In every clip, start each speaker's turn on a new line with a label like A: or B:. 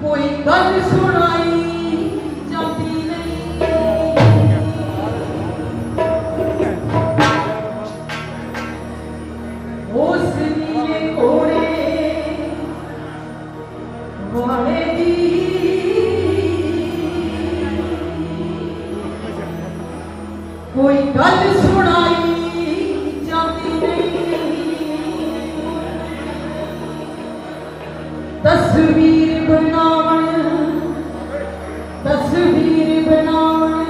A: Pois, dá-me chorar aí. ਕੋਈ ਗੱਲ ਸੁਣਾਈ ਜਾਂਦੀ ਨਹੀਂ। ਤਸਵੀਰ ਬਣਾਵਣ ਤਸਵੀਰ ਬਣਾਵਣ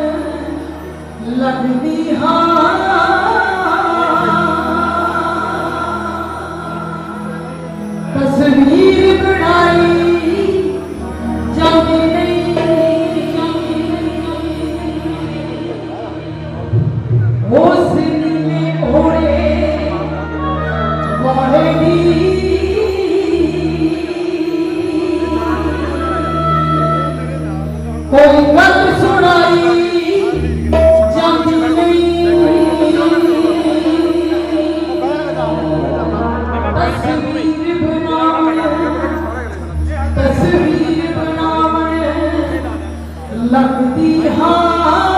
A: ਲੱਗਦੀ ਹਾਂ। ਤਸਵੀਰ ਕੋਈ ਗੱਲ ਸੁਣਾਈ ਜਾਂਦੀ ਤਸਵੀਰ ਬਣਾਵਣ ਤਸਵੀਰ ਬਣਾਵਣ ਲੱਗਦੀ ਹਾਂ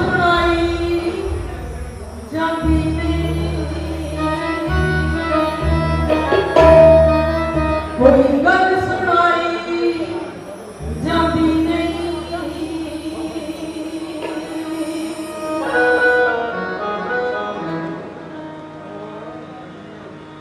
A: Thank you.